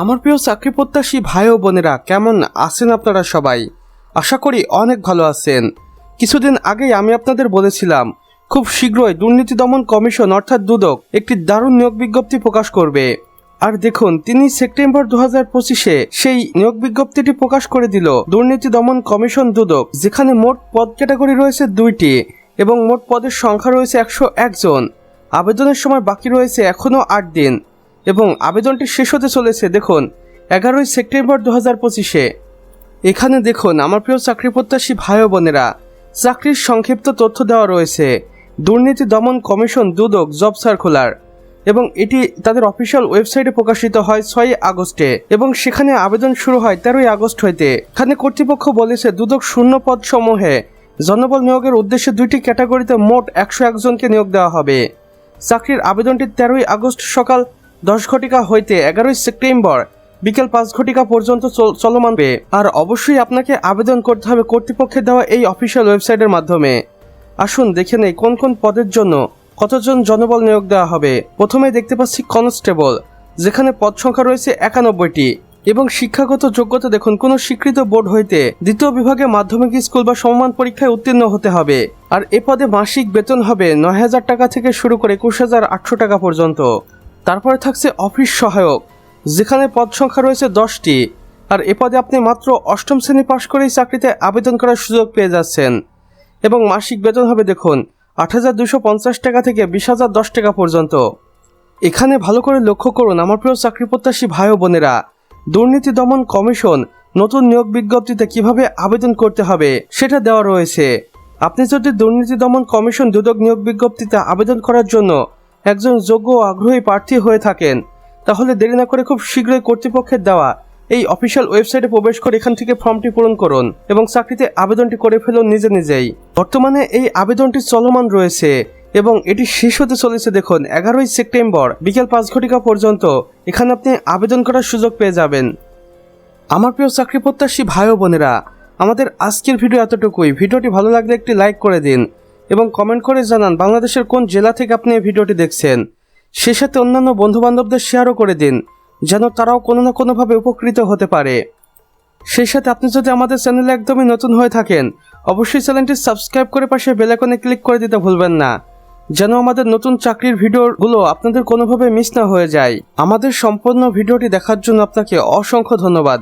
আমার প্রিয় চাকরি প্রত্যাশী ভাই ও বোনেরা, কেমন আছেন আপনারা সবাই? আশা করি অনেক ভালো আছেন। কিছুদিন আগেই আমি আপনাদের বলেছিলাম, খুব শীঘ্রই দুর্নীতি দমন কমিশন অর্থাৎ দুদক একটি দারুণ নিয়োগ বিজ্ঞপ্তি প্রকাশ করবে। আর দেখুন, তিনি সেপ্টেম্বর দু হাজার পঁচিশে সেই নিয়োগ বিজ্ঞপ্তিটি প্রকাশ করে দিল, দুর্নীতি দমন কমিশন দুদক, যেখানে মোট পদ ক্যাটাগরি রয়েছে দুইটি এবং মোট পদের সংখ্যা রয়েছে একশো একজন আবেদনের সময় বাকি রয়েছে এখনও আট দিন। এবং আবেদনটি শেষ হতে চলেছে, দেখুন, এগারোই সেপ্টেম্বর দু হাজার পঁচিশে। এখানে দেখুন, আমার প্রিয় চাকরি প্রত্যাশী ভাই বোনেরা, চাকরির সংক্ষিপ্ত তথ্য দেওয়া রয়েছে। দুর্নীতি দমন কমিশন দুদক, জব সার্কুলার। এবং এটি তাদের অফিসিয়াল ওয়েবসাইটে প্রকাশিত হয় ছয়ই আগস্টে। এবং সেখানে আবেদন শুরু হয় তেরোই আগস্ট হইতে। এখানে কর্তৃপক্ষ বলেছে, দুদক শূন্য পদ সমূহে জনবল নিয়োগের উদ্দেশ্যে দুইটি ক্যাটাগরিতে মোট একশো একজনকে নিয়োগ দেওয়া হবে। চাকরির আবেদনটি তেরোই আগস্ট সকাল দশ ঘটিকা হইতে এগারোই সেপ্টেম্বর বিকেল পাঁচ ঘটিকা পর্যন্ত চল- চলমান হবে। আর অবশ্যই আপনাকে আবেদন করতে হবে কর্তৃপক্ষের দেওয়া এই অফিসিয়াল ওয়েবসাইটের মাধ্যমে। আসুন, দেখে নেই কোন কোন পদের জন্য কতজন জনবল নিয়োগ দেওয়া হবে। প্রথমে দেখতে পাচ্ছি কনস্টেবল, যেখানে পদ সংখ্যা রয়েছে একানব্বইটি এবং শিক্ষাগত যোগ্যতা দেখুন, কোনো স্বীকৃত বোর্ড হইতে দ্বিতীয় বিভাগে মাধ্যমিক স্কুল বা সমমান পরীক্ষায় উত্তীর্ণ হতে হবে। আর এ পদে মাসিক বেতন হবে নয় হাজার টাকা থেকে শুরু করে একুশ হাজার আটশো টাকা পর্যন্ত। তারপরে থাকছে অফিস সহায়ক, যেখানে পদ সংখ্যা রয়েছে দশটি, আর এ পদে আপনি মাত্র অষ্টম শ্রেণি পাশ করেই চাকরিতে আবেদন করার সুযোগ পেয়ে যাচ্ছেন। এবং মাসিক বেতন হবে দেখুন, আট হাজার দুশো পঞ্চাশ টাকা থেকে বিশ হাজার দশ টাকা পর্যন্ত। এখানে ভালো করে লক্ষ্য করুন আমার প্রিয় চাকরি প্রত্যাশী ভাই ও বোনেরা, দুর্নীতি দমন কমিশন নতুন নিয়োগ বিজ্ঞপ্তিতে কীভাবে আবেদন করতে হবে সেটা দেওয়া রয়েছে। আপনি যদি দুর্নীতি দমন কমিশন দুদক নিয়োগ বিজ্ঞপ্তিতে আবেদন করার জন্য একজন যোগ্য আগ্রহী প্রার্থী হয়ে থাকেন। তাহলে দেরি না করে খুব শীঘ্রই কর্তৃপক্ষের দেওয়া এই অফিসিয়াল ওয়েবসাইটে প্রবেশ করে এখান থেকে ফর্মটি পূরণ করুন এবং চাকরিতে আবেদনটি করে ফেলুন নিজে নিজেই। বর্তমানে এই আবেদনটি চলমান রয়েছে এবং এটি শেষ হতে চলেছে দেখুন, এগারোই সেপ্টেম্বর বিকেল পাঁচ ঘটিকা পর্যন্ত। এখানে আপনি আবেদন করার সুযোগ পেয়ে যাবেন। আমার প্রিয় চাকরি প্রত্যাশী ভাই বোনেরা, আমাদের আজকের ভিডিও এতটুকুই। ভিডিওটি ভালো লাগলে একটি লাইক করে দিন। এবং কমেন্ট করে জানান, বাংলাদেশের কোন জেলা থেকে আপনি এই ভিডিওটি দেখছেন? সে সাথে অন্যান্য বন্ধু বান্ধবদের শেয়ারও করে দিন, যেন তারাও কোনো না কোনোভাবে উপকৃত হতে পারে। সেই সাথে আপনি যদি আমাদের চ্যানেলে একদমই নতুন হয়ে থাকেন, অবশ্যই চ্যানেলটি সাবস্ক্রাইব করে পাশে বেলাকনে ক্লিক করে দিতে ভুলবেন না, যেন আমাদের নতুন চাকরির ভিডিওগুলো আপনাদের কোনোভাবে মিস না হয়ে যায়। আমাদের সম্পূর্ণ ভিডিওটি দেখার জন্য আপনাকে অসংখ্য ধন্যবাদ।